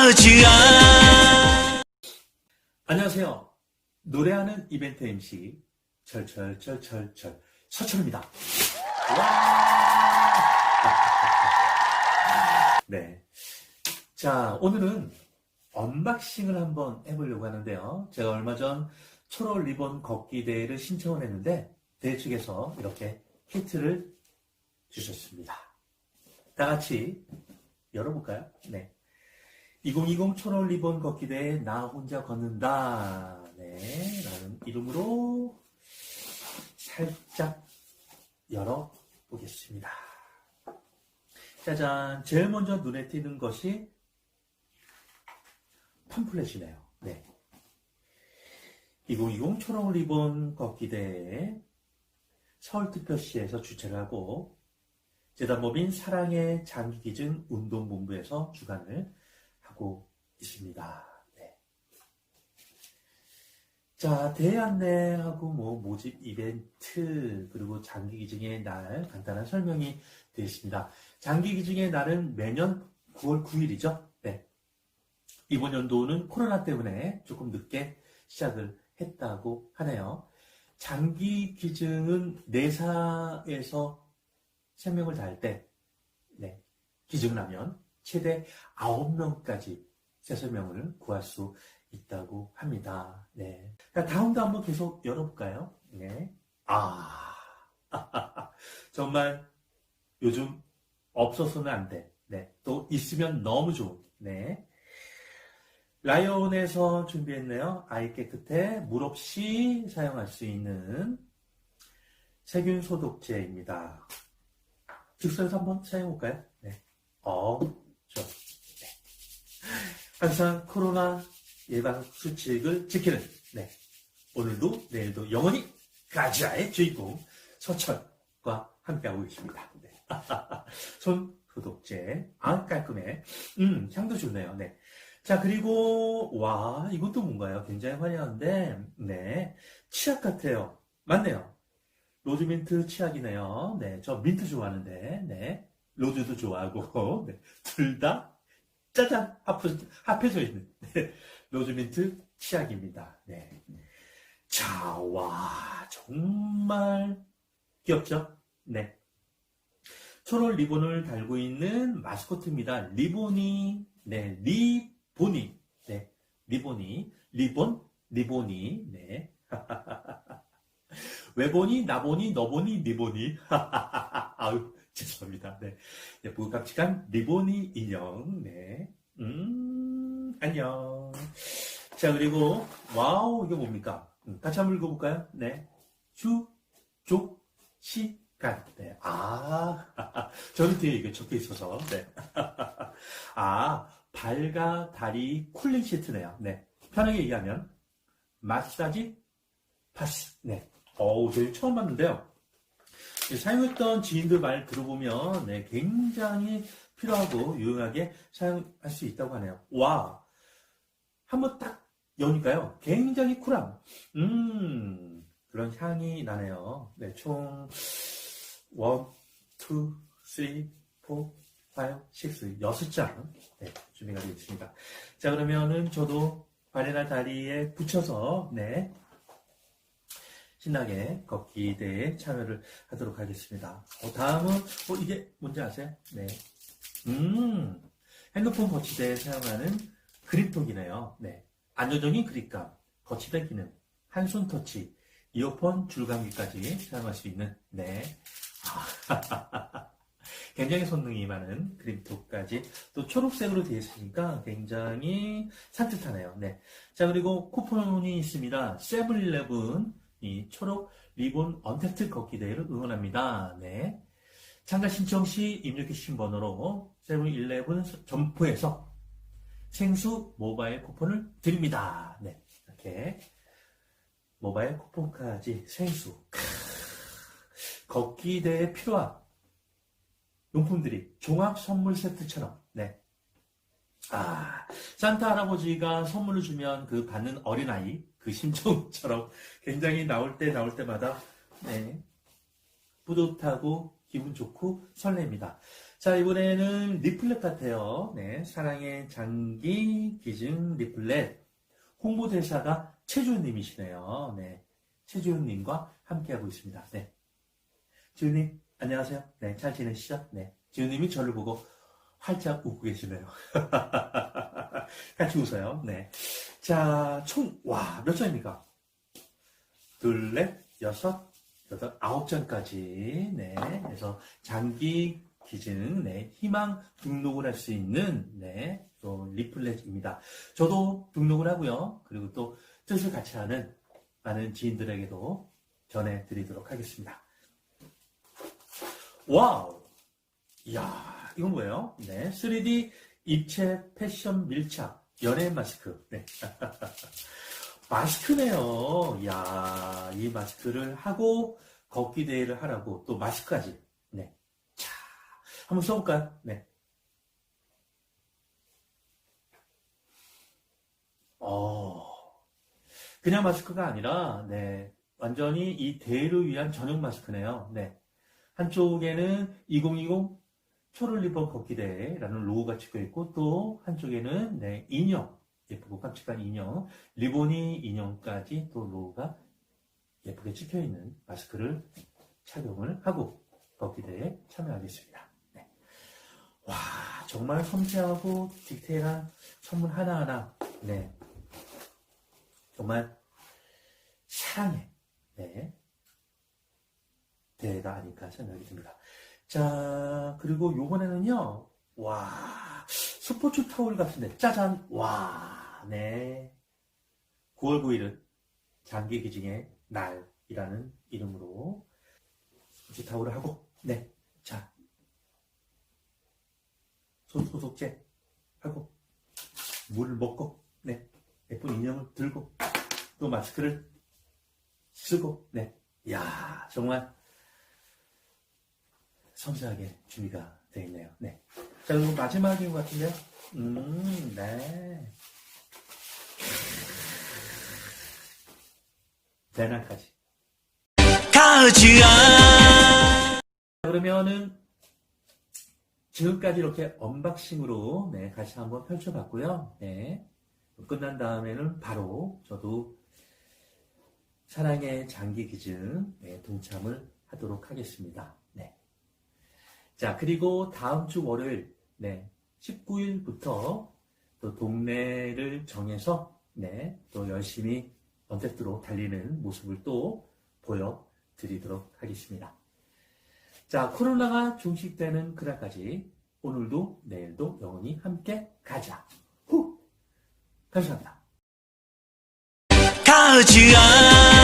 가즈아 안녕하세요. 노래하는 이벤트 MC 철철철철철 서철입니다. 와! 네. 자, 오늘은 언박싱을 한번 해보려고 하는데요. 제가 얼마 전 초록 리본 걷기 대회를 신청을 했는데 대회 측에서 이렇게 키트를 주셨습니다. 다 같이 열어볼까요? 네. 2020 초록 리본 걷기 대회 나 혼자 걷는다. 네. 라는 이름으로 살짝 열어보겠습니다. 짜잔. 제일 먼저 눈에 띄는 것이 팜플렛이네요. 네. 2020 초록 리본 걷기 대회 서울특별시에서 주최를 하고 재단법인 사랑의 장기기증 운동본부에서 주관을 하고 있습니다. 네. 자, 대회 안내하고 뭐 모집 이벤트 그리고 장기 기증의 날 간단한 설명이 되어 있습니다. 장기 기증의 날은 매년 9월 9일이죠. 네. 이번 연도는 코로나 때문에 조금 늦게 시작을 했다고 하네요. 장기 기증은 내사에서 생명을 다할 때 네, 기증을 하면 최대 9명까지 새설명을 구할 수 있다고 합니다. 네. 자, 다음도 한번 계속 열어볼까요? 네. 아, 정말 요즘 없어서는 안 돼. 네. 또 있으면 너무 좋은. 네. 라이온에서 준비했네요. 아이 깨끗해 물 없이 사용할 수 있는 세균 소독제입니다. 즉석에서 한번 사용해 볼까요? 네. 어, 좋아. 네. 항상 코로나 예방 수칙을 지키는, 네. 오늘도 내일도 영원히 가자의 주인공 서철과 함께하고 계십니다. 네. 손 소독제. 아, 깔끔해. 음, 향도 좋네요. 네. 자, 그리고, 와, 이것도 뭔가요? 굉장히 화려한데, 네. 치약 같아요. 맞네요. 로즈민트 치약이네요. 네. 저 민트 좋아하는데, 네. 로즈도 좋아하고, 네. 둘 다, 짜잔! 합해, 합해 져 있는, 네. 로즈민트 치약입니다. 네. 자, 와, 정말 귀엽죠? 네. 초록 리본을 달고 있는 마스코트입니다. 리본이, 네, 리본이, 네, 리본이, 리본, 리본이, 네. 외본이, 나본이, 너본이, 리본이. 아유, 죄송합니다. 네. 예쁘고 깜찍한 리본이 인형, 네. 음, 안녕. 자, 그리고, 와우, 이게 뭡니까? 음, 같이 한번 읽어볼까요? 네. 주, 족, 시, 간. 네. 아, 저는 뒤에 이게 적혀 있어서, 네. 아, 발과 다리 쿨링 시트네요. 네. 편하게 얘기하면, 마사지 파스. 네. 어우, 저희 처음 봤는데요. 네, 사용했던 지인들 말 들어보면, 네, 굉장히 필요하고 유용하게 사용할 수 있다고 하네요. 와, 한번 딱 여니까요. 굉장히 쿨함. 음, 그런 향이 나네요. 네, 총, 1, 2, 3, 4, 5, 6, 6장. 네, 준비가 되어 있습니다. 자, 그러면은 저도 발에나 다리에 붙여서, 네, 신나게 걷기 대회에 참여를 하도록 하겠습니다. 어, 다음은, 어, 이게 뭔지 아세요? 네. 음, 핸드폰 거치대에 사용하는 그립톡이네요. 네. 안정적인 그립감, 거치대 기능, 한손 터치, 이어폰 줄감기까지 사용할 수 있는, 네. 아, 굉장히 손능이 많은 그립톡까지 또 초록색으로 되어 있으니까 굉장히 산뜻하네요. 네. 자, 그리고 쿠폰이 있습니다. 세븐일레븐 이 초록 리본 언택트 걷기 대회를 응원합니다. 네. 참가 신청 시 입력해 주신 번호로 세븐일레븐 점포에서 생수 모바일 쿠폰을 드립니다. 네. 이렇게 모바일 쿠폰까지 생수. 걷기 대회에 필요한 용품들이 종합 선물 세트처럼, 네. 아, 산타 할아버지가 선물을 주면 그 받는 어린아이, 그 심정처럼 굉장히 나올 때 나올 때마다, 네. 뿌듯하고 기분 좋고 설렙니다. 자, 이번에는 리플렛 같아요. 네, 사랑의 장기 기증 리플렛. 홍보대사가 최주현님이시네요. 네, 최주현님과 함께하고 있습니다. 네. 지훈님, 안녕하세요. 네, 잘 지내시죠? 네. 지훈님이 저를 보고 활짝 웃고 계시네요. 같이 웃어요. 네. 자, 총, 와, 몇 장입니까? 둘, 넷, 여섯, 여덟, 아홉 장까지. 네. 그래서 장기 기증, 네. 희망 등록을 할 수 있는, 네. 또 리플렛입니다. 저도 등록을 하고요. 그리고 또 뜻을 같이 하는 많은 지인들에게도 전해드리도록 하겠습니다. 와우! 이야, 이건 뭐예요? 네. 3D 입체 패션 밀착 연예인 마스크. 네. 마스크네요. 이야, 이 마스크를 하고 걷기 대회를 하라고 또 마스크까지. 네. 자, 한번 써볼까요? 네. 어, 그냥 마스크가 아니라, 네. 완전히 이 대회를 위한 전용 마스크네요. 네. 한쪽에는 2020 초를 입어 걷기 대회라는 로고가 찍혀 있고 또 한쪽에는 네, 인형 예쁘고 깜찍한 인형 리보니 인형까지 또 로고가 예쁘게 찍혀 있는 마스크를 착용을 하고 걷기 대회에 참여하겠습니다. 네. 와 정말 섬세하고 디테일한 선물 하나하나 네 정말 사랑의 네 대회가 아닐까 생각이 듭니다. 자, 그리고 요번에는요, 와, 스포츠 타올 같은데, 짜잔, 와, 네. 9월 9일은 장기 기증의 날이라는 이름으로 스포츠 타올을 하고, 네. 자, 손 소독제 하고, 물을 먹고, 네. 예쁜 인형을 들고, 또 마스크를 쓰고, 네. 야 정말 섬세하게 준비가 되어 있네요. 네. 자, 그리고 마지막인 것 같은데요. 음, 네. 가즈아 그러면은 지금까지 이렇게 언박싱으로 네, 같이 한번 펼쳐봤고요. 네. 끝난 다음에는 바로 저도 사랑의 장기 기증 네, 동참을 하도록 하겠습니다. 네. 자, 그리고 다음 주 월요일, 네, 19일부터 또 동네를 정해서, 네, 또 열심히 언택트로 달리는 모습을 또 보여드리도록 하겠습니다. 자, 코로나가 종식되는 그날까지 오늘도 내일도 영원히 함께 가자. 후! 감사합니다. 가즈아